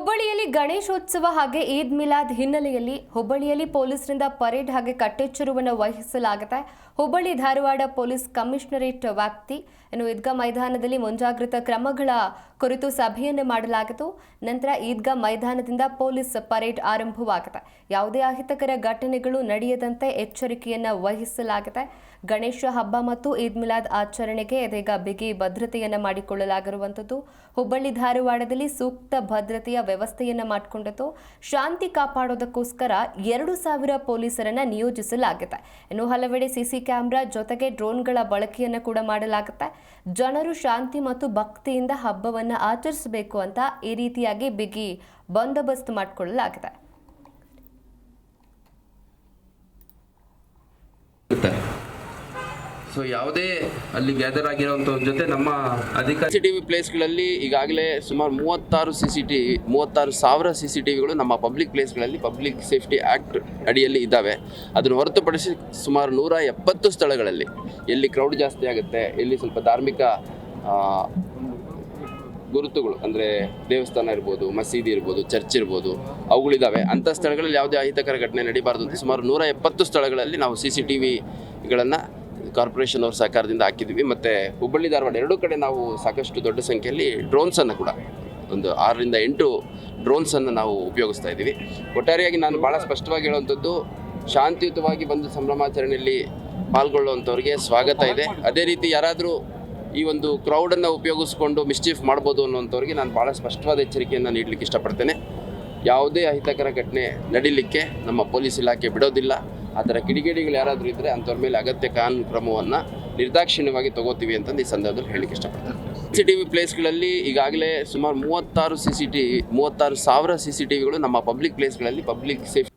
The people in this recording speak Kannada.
ಹುಬ್ಬಳ್ಳಿಯಲ್ಲಿ ಗಣೇಶೋತ್ಸವ ಹಾಗೆ ಈದ್ ಮಿಲಾದ್ ಹಿನ್ನೆಲೆಯಲ್ಲಿ ಹುಬ್ಬಳ್ಳಿಯಲ್ಲಿ ಪೊಲೀಸರಿಂದ ಪರೇಡ್ ಹಾಗೆ ಕಟ್ಟೆಚ್ಚರವನ್ನು ವಹಿಸಲಾಗುತ್ತೆ. ಹುಬ್ಬಳ್ಳಿ ಧಾರವಾಡ ಪೊಲೀಸ್ ಕಮಿಷನರೇಟ್ ವ್ಯಾಪ್ತಿ ಇನ್ನು ಈದ್ಗಾ ಮೈದಾನದಲ್ಲಿ ಮುಂಜಾಗ್ರತಾ ಕ್ರಮಗಳ ಕುರಿತು ಸಭೆಯನ್ನು ಮಾಡಲಾಗಿತ್ತು. ನಂತರ ಈದ್ಗಾ ಮೈದಾನದಿಂದ ಪೊಲೀಸ್ ಪರೇಡ್ ಆರಂಭವಾಗುತ್ತೆ. ಯಾವುದೇ ಅಹಿತಕರ ಘಟನೆಗಳು ನಡೆಯದಂತೆ ಎಚ್ಚರಿಕೆಯನ್ನು ವಹಿಸಲಾಗಿದೆ ಗಣೇಶ ಹಬ್ಬ ಮತ್ತು ಈದ್ ಮಿಲಾದ್ ಆಚರಣೆಗೆ ಇದೀಗ ಬಿಗಿ ಭದ್ರತೆಯನ್ನು ಮಾಡಿಕೊಳ್ಳಲಾಗಿರುವಂಥದ್ದು. ಹುಬ್ಬಳ್ಳಿ ಧಾರವಾಡದಲ್ಲಿ ಸೂಕ್ತ ಭದ್ರತೆಯ ವ್ಯವಸ್ಥೆಯನ್ನು ಮಾಡಿಕೊಂಡಿತು ಶಾಂತಿ ಕಾಪಾಡೋದಕ್ಕೋಸ್ಕರ ಎರಡು ಸಾವಿರ ಪೊಲೀಸರನ್ನ ನಿಯೋಜಿಸಲಾಗಿದೆ. ಇನ್ನು ಹಲವೆಡೆ ಸಿಸಿ ಕ್ಯಾಮೆರಾ ಜೊತೆಗೆ ಡ್ರೋನ್ಗಳ ಬಳಕೆಯನ್ನು ಕೂಡ ಮಾಡಲಾಗುತ್ತೆ. ಜನರು ಶಾಂತಿ ಮತ್ತು ಭಕ್ತಿಯಿಂದ ಹಬ್ಬವನ್ನು ಆಚರಿಸಬೇಕು ಅಂತ ಈ ರೀತಿಯಾಗಿ ಬಿಗಿ ಬಂದೋಬಸ್ತ್ ಮಾಡಿಕೊಳ್ಳಲಾಗಿದೆ. ಸೊ ಯಾವುದೇ ಅಲ್ಲಿ ಗ್ಯಾದರ್ ಆಗಿರೋ ಜೊತೆ ನಮ್ಮ ಅಧಿಕಾರಿ ಸಿ ಟಿ ವಿ ಪ್ಲೇಸ್ಗಳಲ್ಲಿ ಈಗಾಗಲೇ ಸುಮಾರು ಮೂವತ್ತಾರು ಸಿ ಸಿ ಟಿ ಮೂವತ್ತಾರು ಸಾವಿರ ಸಿ ಸಿ ಟಿ ವಿಗಳು ನಮ್ಮ ಪಬ್ಲಿಕ್ ಪ್ಲೇಸ್ಗಳಲ್ಲಿ ಪಬ್ಲಿಕ್ ಸೇಫ್ಟಿ ಆ್ಯಕ್ಟ್ ಅಡಿಯಲ್ಲಿ ಇದ್ದಾವೆ. ಅದನ್ನು ಹೊರತುಪಡಿಸಿ ಸುಮಾರು ನೂರ ಎಪ್ಪತ್ತು ಸ್ಥಳಗಳಲ್ಲಿ ಎಲ್ಲಿ ಕ್ರೌಡ್ ಜಾಸ್ತಿ ಆಗುತ್ತೆ, ಎಲ್ಲಿ ಸ್ವಲ್ಪ ಧಾರ್ಮಿಕ ಗುರುತುಗಳು ಅಂದರೆ ದೇವಸ್ಥಾನ ಇರ್ಬೋದು, ಮಸೀದಿ ಇರ್ಬೋದು ಚರ್ಚ್ ಇರ್ಬೋದು, ಅವುಗಳಿದ್ದಾವೆ. ಅಂಥ ಸ್ಥಳಗಳಲ್ಲಿ ಯಾವುದೇ ಅಹಿತಕರ ಘಟನೆ ನಡೀಬಾರ್ದು ಅಂತ ಸುಮಾರು ನೂರ ಎಪ್ಪತ್ತು ಸ್ಥಳಗಳಲ್ಲಿ ನಾವು ಸಿ ಸಿ ಟಿ ವಿಗಳನ್ನು ಕಾರ್ಪೊರೇಷನ್ ಅವ್ರ ಸಹಕಾರದಿಂದ ಹಾಕಿದ್ವಿ ಮತ್ತು ಹುಬ್ಬಳ್ಳಿ ಧಾರವಾಡ ಎರಡೂ ಕಡೆ ನಾವು ಸಾಕಷ್ಟು ದೊಡ್ಡ ಸಂಖ್ಯೆಯಲ್ಲಿ ಡ್ರೋನ್ಸನ್ನು ಕೂಡ ಒಂದು ಆರರಿಂದ ಎಂಟು ಡ್ರೋನ್ಸನ್ನು ನಾವು ಉಪಯೋಗಿಸ್ತಾ ಇದ್ದೀವಿ. ಒಟ್ಟಾರೆಯಾಗಿ ನಾನು ಭಾಳ ಸ್ಪಷ್ಟವಾಗಿ ಹೇಳುವಂಥದ್ದು, ಶಾಂತಿಯುತವಾಗಿ ಬಂದು ಸಂಭ್ರಮಾಚರಣೆಯಲ್ಲಿ ಪಾಲ್ಗೊಳ್ಳುವಂಥವ್ರಿಗೆ ಸ್ವಾಗತ ಇದೆ. ಅದೇ ರೀತಿ ಯಾರಾದರೂ ಈ ಒಂದು ಕ್ರೌಡನ್ನು ಉಪಯೋಗಿಸ್ಕೊಂಡು ಮಿಸ್ಚೀಫ್ ಮಾಡ್ಬೋದು ಅನ್ನುವಂಥವ್ರಿಗೆ ನಾನು ಭಾಳ ಸ್ಪಷ್ಟವಾದ ಎಚ್ಚರಿಕೆಯನ್ನು ನೀಡಲಿಕ್ಕೆ ಇಷ್ಟಪಡ್ತೇನೆ. ಯಾವುದೇ ಅಹಿತಕರ ಘಟನೆ ನಡೀಲಿಕ್ಕೆ ನಮ್ಮ ಪೊಲೀಸ್ ಇಲಾಖೆ ಬಿಡೋದಿಲ್ಲ. ಆ ಥರ ಕಿಡಿಗೇಡಿಗಳು ಯಾರಾದರೂ ಇದ್ದರೆ ಅಂಥವ್ರ ಮೇಲೆ ಅಗತ್ಯ ಕಾನೂನು ಕ್ರಮವನ್ನು ನಿರ್ದಾಕ್ಷಿಣ್ಯವಾಗಿ ತಗೋತೀವಿ ಅಂತಂದು ಈ ಸಂದರ್ಭದಲ್ಲಿ ಹೇಳಲಿಕ್ಕೆ ಇಷ್ಟಪಡ್ತಾರೆ ಸಿ ಟಿ ವಿ ಪ್ಲೇಸ್ಗಳಲ್ಲಿ ಈಗಾಗಲೇ ಸುಮಾರು ಮೂವತ್ತಾರು ಸಿ ಸಿ ಟಿ ಮೂವತ್ತಾರು ಸಾವಿರ ಸಿ ಸಿ ಟಿ ವಿಗಳು ನಮ್ಮ ಪಬ್ಲಿಕ್ ಪ್ಲೇಸ್ಗಳಲ್ಲಿ ಪಬ್ಲಿಕ್ ಸೇಫ್ಟಿ